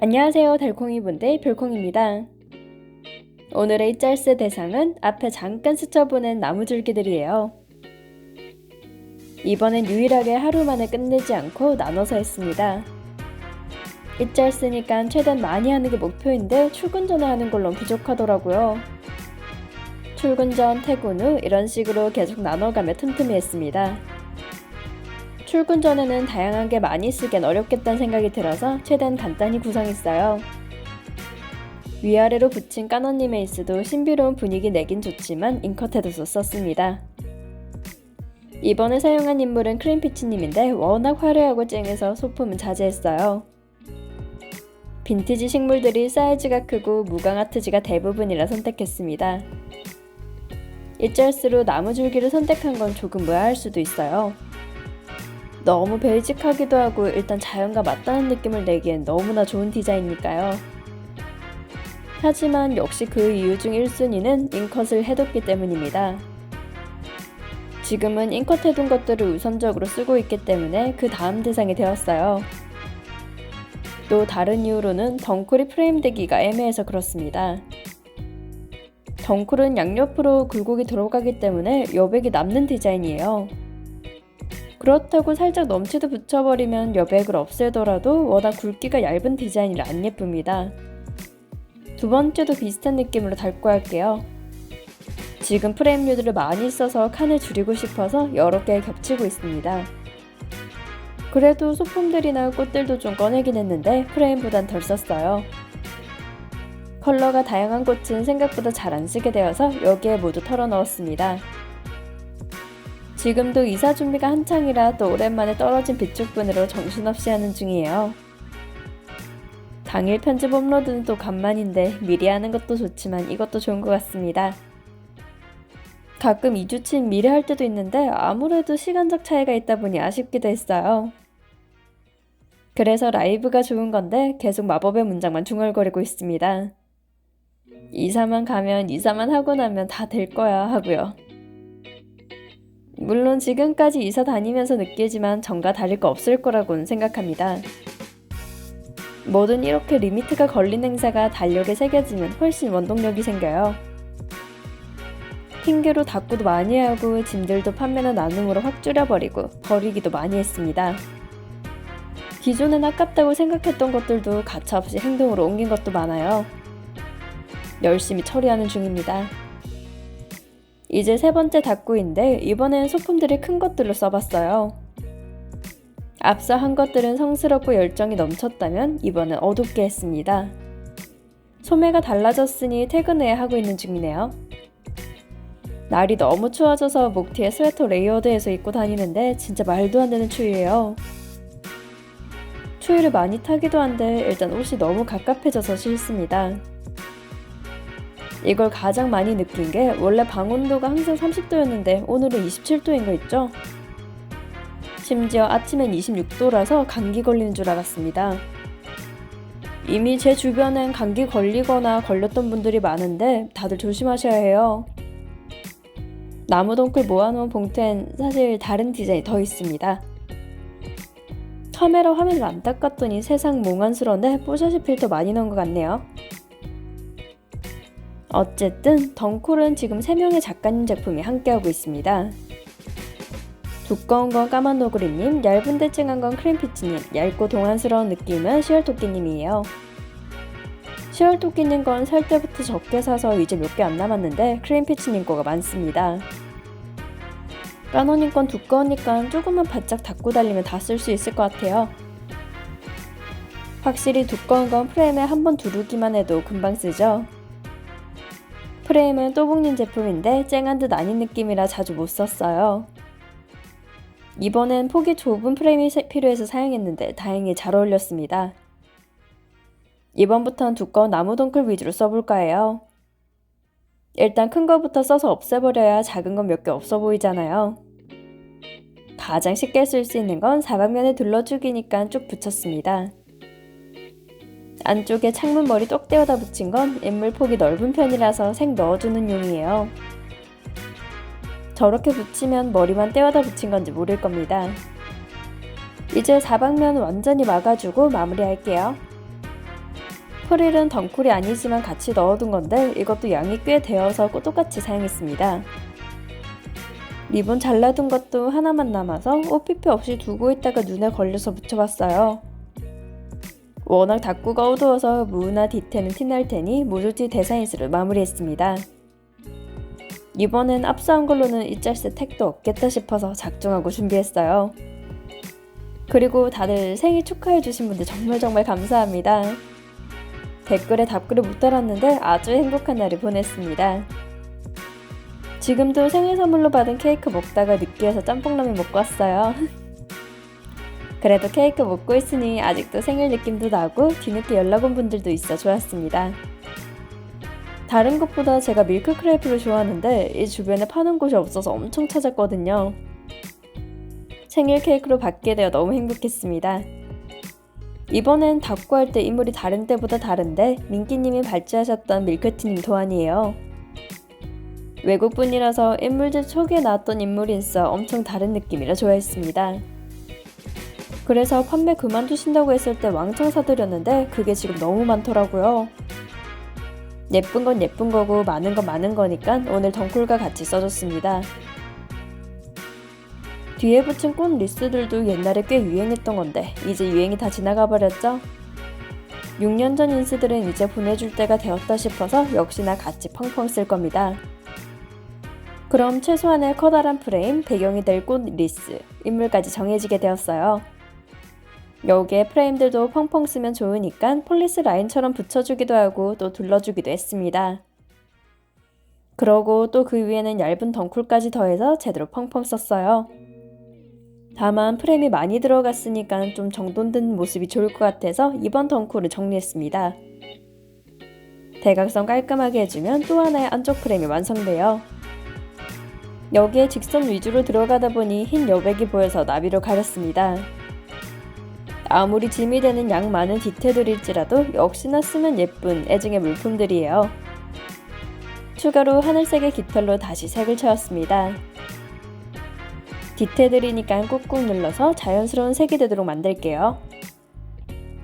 안녕하세요 달콩이 분들 별콩입니다. 오늘의 짤스 대상은 앞에 잠깐 스쳐보는 나무줄기들이에요. 이번엔 유일하게 하루 만에 끝내지 않고 나눠서 했습니다. 이짤 쓰니까 최대한 많이 하는 게 목표인데 출근 전에 하는 걸로 부족하더라고요. 출근 전, 퇴근 후 이런 식으로 계속 나눠가며 틈틈이 했습니다. 출근 전에는 다양한 게 많이 쓰기엔 어렵겠다는 생각이 들어서 최대한 간단히 구성했어요. 위아래로 붙인 까너님 에이스도 신비로운 분위기 내긴 좋지만 잉커테도서 썼습니다. 이번에 사용한 인물은 크림피치님인데 워낙 화려하고 쨍해서 소품은 자제했어요. 빈티지 식물들이 사이즈가 크고 무광 아트지가 대부분이라 선택했습니다. 일절수로 나무줄기를 선택한 건 조금 의아할 수도 있어요. 너무 베이직하기도 하고 일단 자연과 맞닿는 느낌을 내기엔 너무나 좋은 디자인이니까요. 하지만 역시 그 이유 중 1순위는 잉컷을 해뒀기 때문입니다. 지금은 잉컷 해둔 것들을 우선적으로 쓰고 있기 때문에 그 다음 대상이 되었어요. 또 다른 이유로는 덩쿨이 프레임되기가 애매해서 그렇습니다. 덩쿨은 양옆으로 굴곡이 들어가기 때문에 여백이 남는 디자인이에요. 그렇다고 살짝 넘치도 붙여버리면 여백을 없애더라도 워낙 굵기가 얇은 디자인이라 안 예쁩니다. 두 번째도 비슷한 느낌으로 달고 할게요. 지금 프레임 류들을 많이 써서 칸을 줄이고 싶어서 여러 개 겹치고 있습니다. 그래도 소품들이나 꽃들도 좀 꺼내긴 했는데 프레임보단 덜 썼어요. 컬러가 다양한 꽃은 생각보다 잘 안 쓰게 되어서 여기에 모두 털어 넣었습니다. 지금도 이사 준비가 한창이라 또 오랜만에 떨어진 빗죽분으로 정신없이 하는 중이에요. 당일 편집 업로드는 또 간만인데 미리 하는 것도 좋지만 이것도 좋은 것 같습니다. 가끔 2주치 미리 할 때도 있는데 아무래도 시간적 차이가 있다 보니 아쉽기도 했어요. 그래서 라이브가 좋은 건데 계속 마법의 문장만 중얼거리고 있습니다. 이사만 가면 이사만 하고 나면 다 될 거야 하고요. 물론 지금까지 이사 다니면서 느끼지만 전과 다를 거 없을 거라고는 생각합니다. 뭐든 이렇게 리미트가 걸린 행사가 달력에 새겨지면 훨씬 원동력이 생겨요. 핑계로 다꾸도 많이 하고 짐들도 판매나 나눔으로 확 줄여버리고 버리기도 많이 했습니다. 기존엔 아깝다고 생각했던 것들도 가차없이 행동으로 옮긴 것도 많아요. 열심히 처리하는 중입니다. 이제 세 번째 닭구인데 이번엔 소품들이 큰 것들로 써봤어요. 앞서 한 것들은 성스럽고 열정이 넘쳤다면 이번엔 어둡게 했습니다. 소매가 달라졌으니 퇴근 후에 하고 있는 중이네요. 날이 너무 추워져서 목 뒤에 스웨터 레이어드해서 입고 다니는데 진짜 말도 안 되는 추위예요. 추위를 많이 타기도 한데 일단 옷이 너무 갑갑해져서 싫습니다. 이걸 가장 많이 느낀 게 원래 방 온도가 항상 30도였는데 오늘은 27도인 거 있죠? 심지어 아침엔 26도라서 감기 걸리는 줄 알았습니다. 이미 제 주변엔 감기 걸리거나 걸렸던 분들이 많은데 다들 조심하셔야 해요. 나무덩쿨 모아놓은 봉투엔 사실 다른 디자인이 더 있습니다. 카메라 화면을 안 닦았더니 세상 몽환스러운데 뽀샤시 필터 많이 넣은 것 같네요. 어쨌든 덩쿨은 지금 3명의 작가님 제품이 함께하고 있습니다. 두꺼운 건 까만 노그리님, 얇은데 찡한 건 크림피치님, 얇고 동안스러운 느낌은 시얼토끼님이에요. 시얼토끼님 건 살 때부터 적게 사서 이제 몇 개 안 남았는데 크림피치님 거가 많습니다. 까노님 건 두꺼우니까 조금만 바짝 닫고 달리면 다 쓸 수 있을 것 같아요. 확실히 두꺼운 건 프레임에 한 번 두르기만 해도 금방 쓰죠. 프레임은 또봉님 제품인데 쨍한 듯 아닌 느낌이라 자주 못 썼어요. 이번엔 폭이 좁은 프레임이 필요해서 사용했는데 다행히 잘 어울렸습니다. 이번부턴 두꺼운 나무 덩클 위주로 써볼까 해요. 일단 큰 거부터 써서 없애버려야 작은 건 몇 개 없어 보이잖아요. 가장 쉽게 쓸 수 있는 건 사방면에 둘러주기니까 쭉 붙였습니다. 안쪽에 창문 머리 똑 떼어다 붙인 건 인물 폭이 넓은 편이라서 색 넣어주는 용이에요. 저렇게 붙이면 머리만 떼어다 붙인 건지 모를 겁니다. 이제 사방면 완전히 막아주고 마무리할게요. 프릴은 덩쿨이 아니지만 같이 넣어둔 건데 이것도 양이 꽤 되어서 똑같이 사용했습니다. 리본 잘라둔 것도 하나만 남아서 OPP 없이 두고 있다가 눈에 걸려서 붙여봤어요. 워낙 닦구가 어두워서 무나 디테는 티날 테니 모조지 데사인스를 마무리했습니다. 이번엔 앞서한 걸로는 이짤스 택도 없겠다 싶어서 작정하고 준비했어요. 그리고 다들 생일 축하해주신 분들 정말 정말 감사합니다. 댓글에 답글을 못 달았는데 아주 행복한 날을 보냈습니다. 지금도 생일 선물로 받은 케이크 먹다가 느끼해서 짬뽕라면 먹고 왔어요. 그래도 케이크 먹고 있으니 아직도 생일 느낌도 나고 뒤늦게 연락 온 분들도 있어 좋았습니다. 다른 것보다 제가 밀크 크레이프를 좋아하는데 이 주변에 파는 곳이 없어서 엄청 찾았거든요. 생일 케이크로 받게 되어 너무 행복했습니다. 이번엔 닭고 할때 인물이 다른 때보다 다른데 민기님이 발주하셨던 밀크티님 도안이에요. 외국분이라서 인물집 초기에 나왔던 인물인서 엄청 다른 느낌이라 좋아했습니다. 그래서 판매 그만두신다고 했을 때 왕창 사드렸는데 그게 지금 너무 많더라고요. 예쁜 건 예쁜 거고 많은 건 많은 거니까 오늘 덩쿨과 같이 써줬습니다. 뒤에 붙인 꽃 리스들도 옛날에 꽤 유행했던 건데 이제 유행이 다 지나가 버렸죠? 6년 전 인스들은 이제 보내줄 때가 되었다 싶어서 역시나 같이 펑펑 쓸 겁니다. 그럼 최소한의 커다란 프레임, 배경이 될 꽃 리스, 인물까지 정해지게 되었어요. 여기에 프레임들도 펑펑 쓰면 좋으니까 폴리스 라인처럼 붙여주기도 하고 또 둘러주기도 했습니다. 그러고 또 그 위에는 얇은 덩쿨까지 더해서 제대로 펑펑 썼어요. 다만 프레임이 많이 들어갔으니까 좀 정돈된 모습이 좋을 것 같아서 이번 덩쿨을 정리했습니다. 대각선 깔끔하게 해주면 또 하나의 안쪽 프레임이 완성돼요. 여기에 직선 위주로 들어가다 보니 흰 여백이 보여서 나비로 가렸습니다. 아무리 짐이 되는 양 많은 디테일일지라도 역시나 쓰면 예쁜 애증의 물품들이에요. 추가로 하늘색의 깃털로 다시 색을 채웠습니다. 디테일이니까 꾹꾹 눌러서 자연스러운 색이 되도록 만들게요.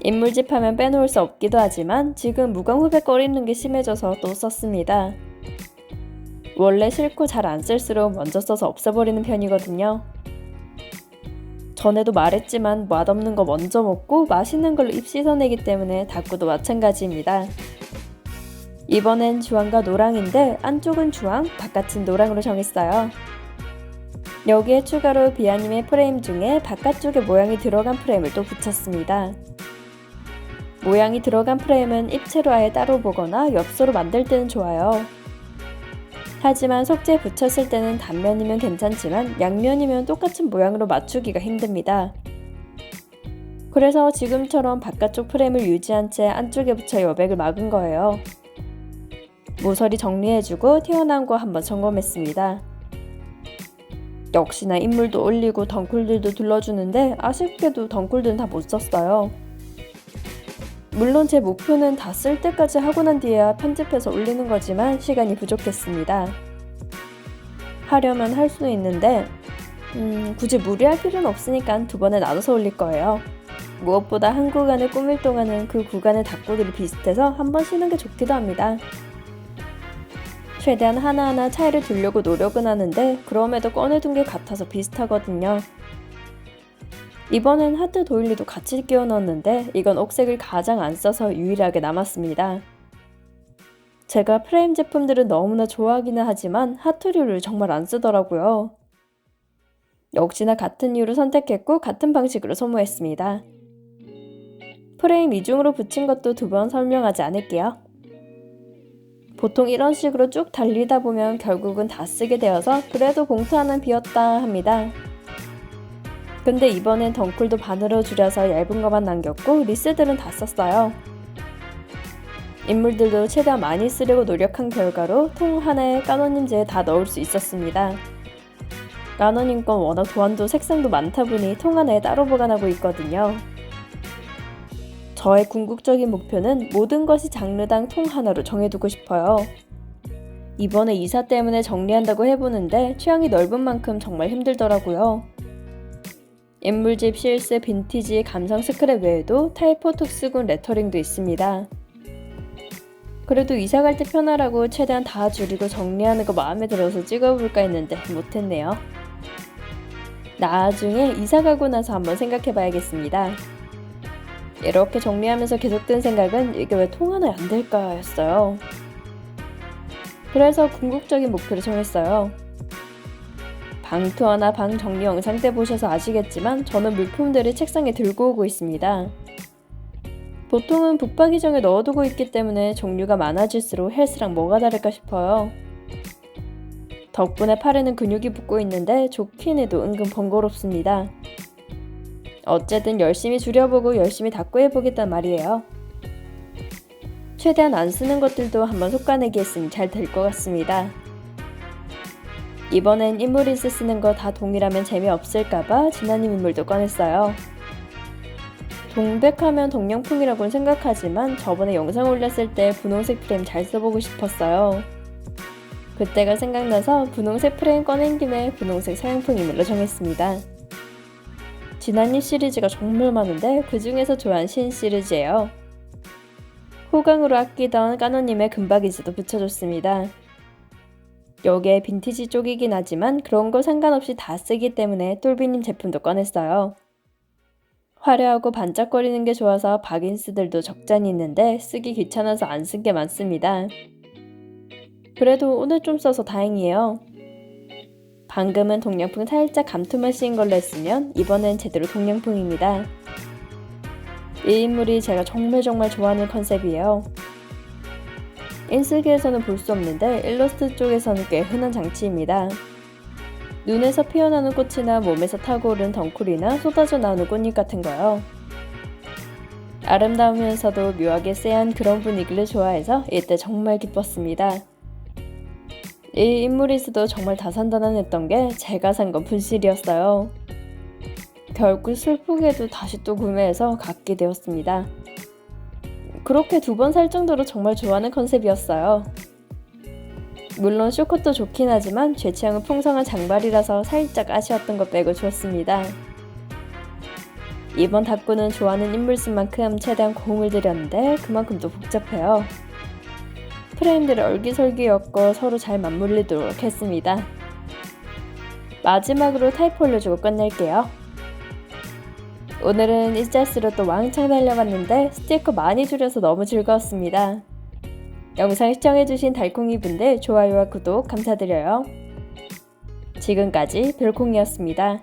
인물집 하면 빼놓을 수 없기도 하지만 지금 무광 후백거리는 게 심해져서 또 썼습니다. 원래 싫고 잘 안 쓸수록 먼저 써서 없애버리는 편이거든요. 전에도 말했지만 맛없는 거 먼저 먹고 맛있는 걸로 입 씻어내기 때문에 닭구도 마찬가지입니다. 이번엔 주황과 노랑인데 안쪽은 주황, 바깥은 노랑으로 정했어요. 여기에 추가로 비아님의 프레임 중에 바깥쪽에 모양이 들어간 프레임을 또 붙였습니다. 모양이 들어간 프레임은 입체로 아예 따로 보거나 엽서로 만들 때는 좋아요. 하지만 속지에 붙였을 때는 단면이면 괜찮지만 양면이면 똑같은 모양으로 맞추기가 힘듭니다. 그래서 지금처럼 바깥쪽 프레임을 유지한 채 안쪽에 붙여 여백을 막은 거예요. 모서리 정리해주고 튀어나온 거 한번 점검했습니다. 역시나 인물도 올리고 덩쿨들도 둘러주는데 아쉽게도 덩쿨들은 다 못 썼어요. 물론 제 목표는 다 쓸 때까지 하고 난 뒤에야 편집해서 올리는 거지만 시간이 부족했습니다. 하려면 할 수는 있는데 음, 굳이 무리할 필요는 없으니까 두 번에 나눠서 올릴 거예요. 무엇보다 한 구간을 꾸밀 동안은 그 구간의 닭구들이 비슷해서 한 번 쉬는 게 좋기도 합니다. 최대한 하나하나 차이를 두려고 노력은 하는데 그럼에도 꺼내둔 게 같아서 비슷하거든요. 이번엔 하트 도일리도 같이 끼워 넣었는데 이건 옥색을 가장 안 써서 유일하게 남았습니다. 제가 프레임 제품들은 너무나 좋아하기는 하지만 하트류를 정말 안 쓰더라고요. 역시나 같은 이유로 선택했고 같은 방식으로 소모했습니다. 프레임 이중으로 붙인 것도 두 번 설명하지 않을게요. 보통 이런 식으로 쭉 달리다 보면 결국은 다 쓰게 되어서 그래도 봉투 하나 비었다 합니다. 근데 이번엔 덩쿨도 반으로 줄여서 얇은 것만 남겼고 리스들은 다 썼어요. 인물들도 최대한 많이 쓰려고 노력한 결과로 통 하나에 까노님제에 다 넣을 수 있었습니다. 까노님 건 워낙 도안도 색상도 많다 보니 통 하나에 따로 보관하고 있거든요. 저의 궁극적인 목표는 모든 것이 장르당 통 하나로 정해두고 싶어요. 이번에 이사 때문에 정리한다고 해보는데 취향이 넓은 만큼 정말 힘들더라고요. 인물집, 실스, 빈티지, 감성 스크랩 외에도 타이포 톡스군 레터링도 있습니다. 그래도 이사 갈 때 편하라고 최대한 다 줄이고 정리하는 거 마음에 들어서 찍어볼까 했는데 못했네요. 나중에 이사 가고 나서 한번 생각해 봐야겠습니다. 이렇게 정리하면서 계속 든 생각은 이게 왜 통하나 안 될까 였어요. 그래서 궁극적인 목표를 정했어요. 방 투어나 방 정리 영상 때 보셔서 아시겠지만 저는 물품들을 책상에 들고 오고 있습니다. 보통은 북박이정에 넣어두고 있기 때문에 종류가 많아질수록 헬스랑 뭐가 다를까 싶어요. 덕분에 팔에는 근육이 붙고 있는데 좋긴 해도 은근 번거롭습니다. 어쨌든 열심히 줄여보고 열심히 닫고 해보겠단 말이에요. 최대한 안 쓰는 것들도 한번 솎아내기 했으니 잘 될 것 같습니다. 이번엔 인물인스 쓰는 거 다 동일하면 재미없을까봐 진아님 인물도 꺼냈어요. 동백하면 동양풍이라고는 생각하지만 저번에 영상 올렸을 때 분홍색 프레임 잘 써보고 싶었어요. 그때가 생각나서 분홍색 프레임 꺼낸 김에 분홍색 서양풍 인물로 정했습니다. 진아님 시리즈가 정말 많은데 그 중에서 좋아하는 신 시리즈예요. 호강으로 아끼던 까노님의 금박이지도 붙여줬습니다. 여기에 빈티지 쪽이긴 하지만 그런 거 상관없이 다 쓰기 때문에 똘비님 제품도 꺼냈어요. 화려하고 반짝거리는 게 좋아서 박인스들도 적잖이 있는데 쓰기 귀찮아서 안 쓴 게 많습니다. 그래도 오늘 좀 써서 다행이에요. 방금은 동양풍 살짝 감투만 씌인 걸로 했으면 이번엔 제대로 동양풍입니다. 이 인물이 제가 정말 정말 좋아하는 컨셉이에요. 인스기에서는 볼 수 없는데 일러스트 쪽에서는 꽤 흔한 장치입니다. 눈에서 피어나는 꽃이나 몸에서 타고 오른 덩쿨이나 쏟아져 나오는 꽃잎 같은 거요. 아름다우면서도 묘하게 쎄한 그런 분위기를 좋아해서 이때 정말 기뻤습니다. 이 인물이스도 정말 다산다난했던 게 제가 산 건 분실이었어요. 결국 슬프게도 다시 또 구매해서 갖게 되었습니다. 그렇게 두 번 살 정도로 정말 좋아하는 컨셉이었어요. 물론 쇼컷도 좋긴 하지만 제 취향은 풍성한 장발이라서 살짝 아쉬웠던 것 빼고 좋습니다. 이번 닭구는 좋아하는 인물 쓴 만큼 최대한 공을 들였는데 그만큼 또 복잡해요. 프레임들을 얼기설기였고 서로 잘 맞물리도록 했습니다. 마지막으로 타이프 올려주고 끝낼게요. 오늘은 일자스로 또 왕창 달려봤는데 스티커 많이 줄여서 너무 즐거웠습니다. 영상 시청해주신 달콩이 분들 좋아요와 구독 감사드려요. 지금까지 별콩이었습니다.